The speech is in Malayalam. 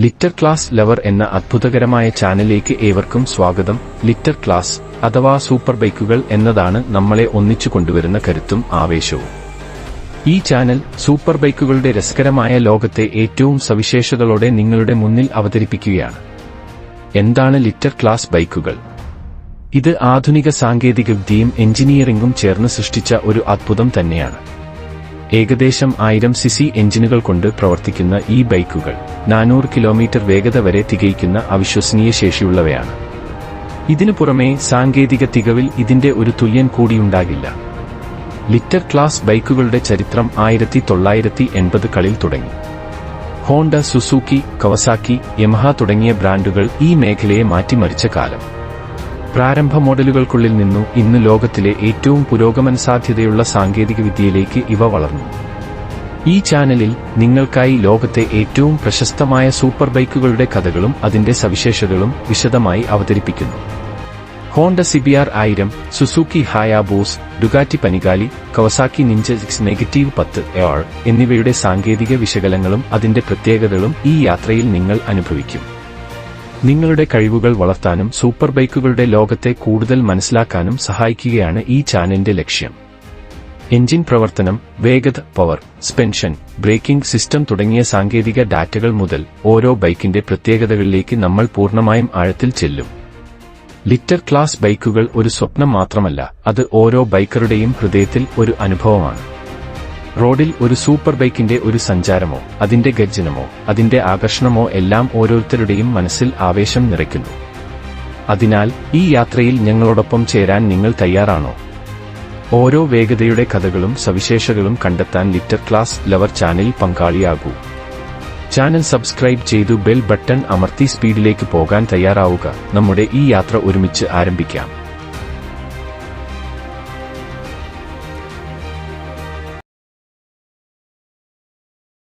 ലിറ്റർ ക്ലാസ് ലവർ എന്ന അത്ഭുതകരമായ ചാനലിലേക്ക് ഏവർക്കും സ്വാഗതം. ലിറ്റർ ക്ലാസ് അഥവാ സൂപ്പർ ബൈക്കുകൾ എന്നതാണ് നമ്മളെ ഒന്നിച്ചു കൊണ്ടുവരുന്ന കരുത്തും ആവേശവും. ഈ ചാനൽ സൂപ്പർ ബൈക്കുകളുടെ രസകരമായ ലോകത്തെ ഏറ്റവും സവിശേഷതകളോടെ നിങ്ങളുടെ മുന്നിൽ അവതരിപ്പിക്കുകയാണ്. എന്താണ് ലിറ്റർ ക്ലാസ് ബൈക്കുകൾ? ഇത് ആധുനിക സാങ്കേതികവിദ്യയും എഞ്ചിനീയറിംഗും ചേർന്ന് സൃഷ്ടിച്ച ഒരു അത്ഭുതം തന്നെയാണ്. ഏകദേശം ആയിരം സിസി എഞ്ചിനുകൾ കൊണ്ട് പ്രവർത്തിക്കുന്ന ഈ ബൈക്കുകൾ നാനൂറ് കിലോമീറ്റർ വേഗത വരെ തികയ്ക്കുന്ന അവിശ്വസനീയ ശേഷിയുള്ളവയാണ്. ഇതിനു പുറമെ സാങ്കേതിക തികവിൽ ഇതിന്റെ ഒരു തുല്യൻ കൂടിയുണ്ടാകില്ല. ലിറ്റർ ക്ലാസ് ബൈക്കുകളുടെ ചരിത്രം ആയിരത്തി തൊള്ളായിരത്തി എൺപതുകളിൽ തുടങ്ങി. ഹോണ്ട സുസൂക്കി കവസാക്കി യമഹ തുടങ്ങിയ ബ്രാൻഡുകൾ ഈ മേഖലയെ മാറ്റിമറിച്ച കാലം. പ്രാരംഭ മോഡലുകൾക്കുള്ളിൽ നിന്നു ഇന്ന് ലോകത്തിലെ ഏറ്റവും പുരോഗമൻ സാധ്യതയുള്ള സാങ്കേതികവിദ്യയിലേക്ക് ഇവ വളർന്നു. ഈ ചാനലിൽ നിങ്ങൾക്കായി ലോകത്തെ ഏറ്റവും പ്രശസ്തമായ സൂപ്പർ ബൈക്കുകളുടെ കഥകളും അതിന്റെ സവിശേഷതകളും വിശദമായി അവതരിപ്പിക്കുന്നു. ഹോണ്ട സിബിആർ ആയിരം Suzuki Hayabusa Ducati Panigale Kawasaki Ninja six negative പത്ത് എയർ എന്നിവയുടെ സാങ്കേതിക വിശകലനങ്ങളും അതിന്റെ പ്രത്യേകതകളും ഈ യാത്രയിൽ നിങ്ങൾ അനുഭവിക്കും. നിങ്ങളുടെ കഴിവുകൾ വളർത്താനും സൂപ്പർ ബൈക്കുകളുടെ ലോകത്തെ കൂടുതൽ മനസ്സിലാക്കാനും സഹായിക്കുകയാണ് ഈ ചാനലിന്റെ ലക്ഷ്യം. എഞ്ചിൻ പ്രവർത്തനം വേഗത പവർ സ്പെൻഷൻ ബ്രേക്കിംഗ് സിസ്റ്റം തുടങ്ങിയ സാങ്കേതിക ഡാറ്റകൾ മുതൽ ഓരോ ബൈക്കിന്റെ പ്രത്യേകതകളിലേക്ക് നമ്മൾ പൂർണമായും ആഴത്തിൽ ചെല്ലും. ലിറ്റർ ക്ലാസ് ബൈക്കുകൾ ഒരു സ്വപ്നം മാത്രമല്ല അത് ഓരോ ബൈക്കറുടെയും ഹൃദയത്തിൽ ഒരു അനുഭവമാണ്. റോഡിൽ ഒരു സൂപ്പർ ബൈക്കിന്റെ ഒരു സഞ്ചാരമോ അതിന്റെ ഗർജനമോ അതിന്റെ ആകർഷണമോ എല്ലാം ഓരോരുത്തരുടെയും മനസ്സിൽ ആവേശം നിറയ്ക്കുന്നു. അതിനാൽ ഈ യാത്രയിൽ ഞങ്ങളോടൊപ്പം ചേരാൻ നിങ്ങൾ തയ്യാറാണോ? ഓരോ വേഗതയുടെ കഥകളും സവിശേഷതകളും കണ്ടെത്താൻ ലിറ്റർ ക്ലാസ് ലവർ ചാനൽ പങ്കാളിയാകൂ. ചാനൽ സബ്സ്ക്രൈബ് ചെയ്തു ബെൽ ബട്ടൺ അമർത്തി സ്പീഡിലേക്ക് പോകാൻ തയ്യാറാവുക. നമ്മുടെ ഈ യാത്ര ഒരുമിച്ച് ആരംഭിക്കാം.